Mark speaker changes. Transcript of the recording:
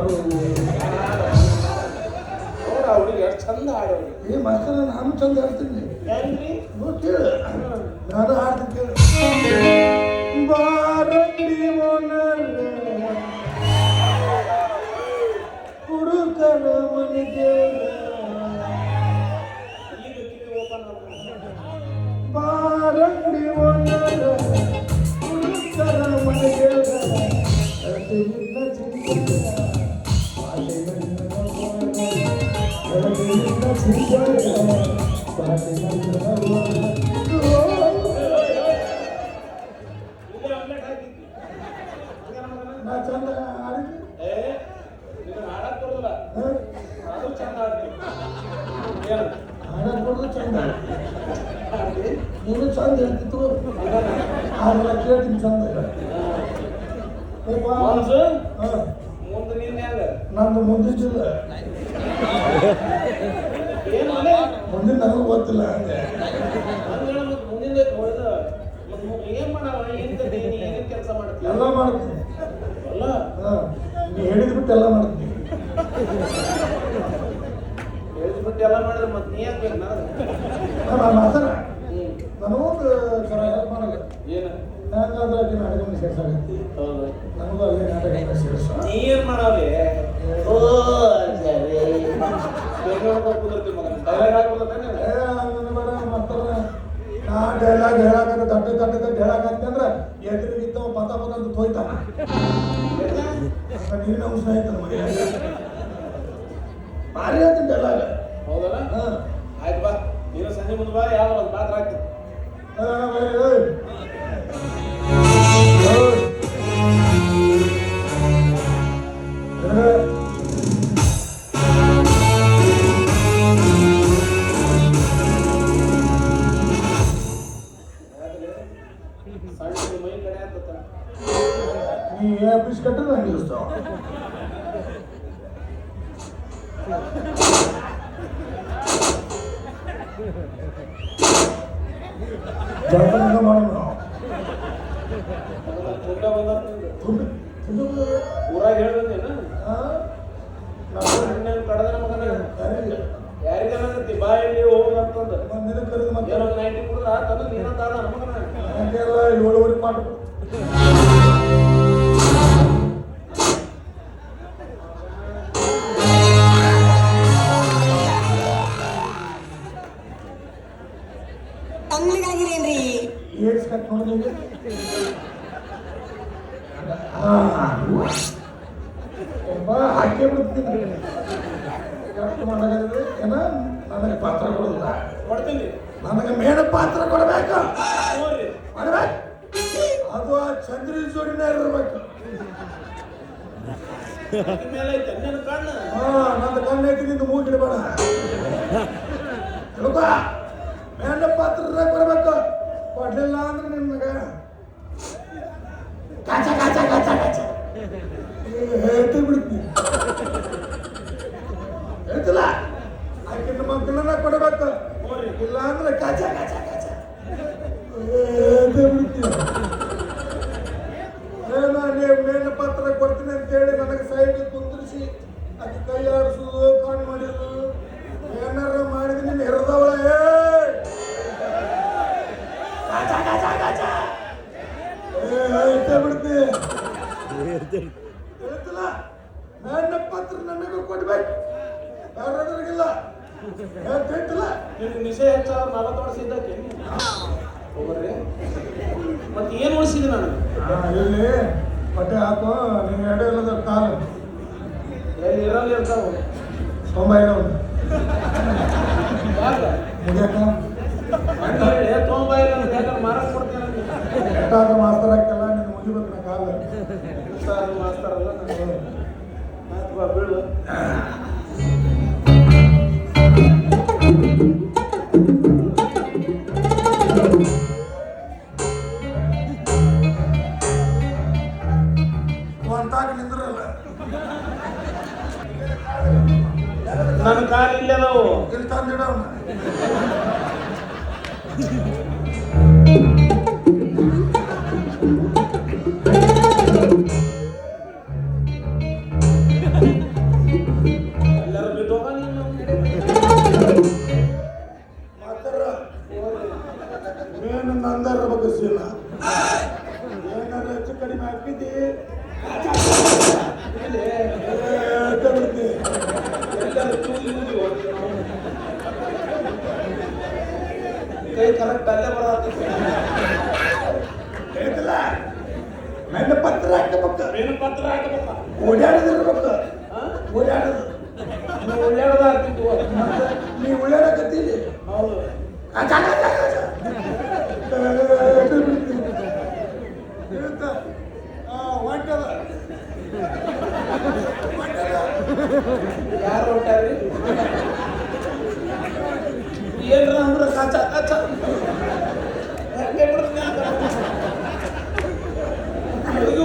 Speaker 1: ಹಾಡು
Speaker 2: ನೋಡ ಎಷ್ಟು ಚಂದ ಆಡೋರು.
Speaker 1: ಈ ಮಾಸ್ತರ ನಾನು ಚಂದ ಹಾಡ್ತೀನಿ ಕೇಳು. ನಾನು ಹಾಡ್ತೀನಿ ಮೊನಲೆ ಹುಡುಕನ ಮನೆಗೆ ಬಾರಂಡಿ ಮೊನಲೆ ಹುಡುಕನ ಮನೆಗೆ ಚಿಂತೆ ನೀನು ಚಂದ ಹೇಳ್ತಿತ್ತು? ಆದ್ರೆ ಕೇಳ್ತೀನಿ ಚಂದ
Speaker 2: ಮುಂದೆ ನೀನ್
Speaker 1: ನಂದು
Speaker 2: ಅಲ್ಲೇ
Speaker 1: ಮುಂದಿನ ನನಗೂ ಗೊತ್ತಿಲ್ಲ. ಎಲ್ಲ ಮಾಡ್ತೀನಿ. ನೀ ಹೇಳಿದ್ ಬಿಟ್ಟು ಎಲ್ಲ ಮಾಡ್ತೀನಿ.
Speaker 2: ಹೇಳ್ಬಿಟ್ಟು ಎಲ್ಲ ಮಾಡಿದ್ರೆ ಮತ್ತೆ ನೀ ಯಾಕೆ ನಾನು
Speaker 1: ಮಾತಾಡ ಚಲೋ ಹೆಲ್ಪ್ ಮಾಡಲ್ಲ
Speaker 2: ಏನು
Speaker 1: ನಾಟಕ ಸೇರ್ಸಾಗತ್ತಿ ನನಗೂ ಅಲ್ಲಿ ನಾಟಕ ಸೇರ್ಸ.
Speaker 2: ನೀ ಏನ್ ಮಾಡವ್ರಿ
Speaker 1: ನಾ ಡೈಲಾಗ್ ಹೇಳಕತ್ತ ತಟ್ಟೆ ತಟ್ಟೆ ತಟ್ಟೆ ಹೇಳಕತ್ತಿ ಅಂದ್ರೆ ಎದುರಿಗಿತ್ತವ ಪತ ಪತ ಅಂತ ತೊಯ್ತಾನ ನೀರಿನ ಉಷ್ಣ ಆಯ್ತದ ಮನೆ ಭಾರಿ ಹೇಳ್ತೀನಿ ಡೈಲಾಗ್
Speaker 2: ಹೌದಲ್ಲ?
Speaker 1: ಹಾಂ.
Speaker 2: ಆಯ್ತು ಬಾ. ನೀನು ಸಂಜೆ ಮುಂದೆ ಬಾ ಯಾವ ಒಂದು ಪಾತ್ರ ಹಾಕ್ತೀನಿ
Speaker 1: ನೀ ಆಫೀಸ್ ಕಟ್ಟಿದ್ರೆ ಹಂಗೆ ಇರ್ತಾವ ಜಳಕ ಮಾಡೋಣ
Speaker 2: ಊರಾಗ ಕಡದನ ಮಗನ
Speaker 1: ಯಾರಿಗೆ?
Speaker 2: ಯಾರಿಗೇನಂತಿ ಬಾ ಇಲ್ಲಿ ಹೋಗಂತಂದು
Speaker 1: ಮಂದಿನ ಕರೆದು ಮತ್ತೆ
Speaker 2: ನೈಂಟಿ ಕುಡಿದ್ರ
Speaker 1: ಹಂಗೆಲ್ಲ ಏಳುವರೆ
Speaker 3: ತಂಗ್ಳಿಗಾಗಿರೇನ್ರಿ
Speaker 1: ಏಡ್ಸ್ ಕಟ್ ನೋಡಿದ್ರೆ ಹಾಕೇ ಬಿಡ್ತೀನಿ ಕಟ್ ಮಾಡಾಗದ್ರೆ ಏನ ನನಗೆ ಪಾತ್ರ ಕೊಡೋದಿಲ್ಲ
Speaker 2: ಕೊಡ್ತೀನಿ
Speaker 1: ನನಗೆ ಮೇನ ಪಾತ್ರ ಕೊಡಬೇಕು. ಮಾಡ್ಬೇಕು ಅದು ಆ ಚಂದ್ರಿ ಜೋಡಿನ ಇರಬೇಕು.
Speaker 2: ಹಾ ನನ್ನ ಕಣ್ಣು.
Speaker 1: ಐತಿ ನಿಂದು ಮೂಗಿಡಬೇಡ ತಿಳ್ಕೊ. ಮೇನ ಪಾತ್ರ ಬರಬೇಕು ಕೊಡ್ಲಿಲ್ಲ ಅಂದ್ರೆ ನಿನ್ನ ಮಗ ಕಾಚ ಕಾಚ ಕಾಚ ಕಾಚ ಹೇಳ್ತಿ ಬಿಡ್ತೀನಿ ಹೇಳ್ತಿಲ್ಲ
Speaker 2: ನಿಮ್ಗೆ ನಿಶೆ ಹೆಚ್ಚಾದ ಇದ್ದಕ್ಕೆ ಹೋಗ್ರಿ. ಮತ್ತೆ ಏನು ಉಳಿಸಿದೆ ನಾನು?
Speaker 1: ಇಲ್ಲಿ ಬಟ್ಟೆ ಹಾಕೋ ನೀವು ಎಡೆ ಇಲ್ಲದ ಕಾಲು.
Speaker 2: ಎಲ್ಲಿ ಇರಲ್ಲ ಇರ್ತಾವ?
Speaker 1: ತೊಂಬೈನವ
Speaker 2: ಯಾಕೆ
Speaker 1: ಮುಗಿಯಕ
Speaker 2: ತೊಂಬೈ ಮಾರಕ್ ಕೊಡ್ತೇನೆ
Speaker 1: ಎಟ್ಟಾದ ಮಾಸ್ತರ್ ಹಾಕಲ್ಲ ನೀನು ಮುಗಿಬೇಕು ನಾ ಕಾಲ.
Speaker 2: ಸರ್ ಮಾಸ್ತರಲ್ಲ ನಾನು ಬೀಳು.
Speaker 1: సంచడం
Speaker 2: నందర బగసిన ఏనర చిక్కడి మాకిది ಕೈ ಕರೆಕ್ಟ್ ಅಲ್ಲೇ ಬರತ್ತೆ
Speaker 1: ಹೇಳ್ತಿಲ್ಲ ಮೆನ್ನ ಪತ್ರ ಹಾಕಬೇಕು.
Speaker 2: ಮೆನ್ನ ಪತ್ರ ಹಾಕಬೇಕು.
Speaker 1: ಓಡಾಡದಿರ್ಬೇಕು ಓಡಾಡೋದು.
Speaker 2: ನೀವು ಓಡಾಡೋದು ಆಗ್ತಿತ್ತು
Speaker 1: ನೀವು ಓಡಾಡಕತ್ತೀರಿ?
Speaker 2: ಹೌದು.
Speaker 1: ಹೊಟ್ಟದ
Speaker 2: ಯಾರು ಹೊಟ್ಟಾರಿ kaca-kaca. Nggak pernah. Itu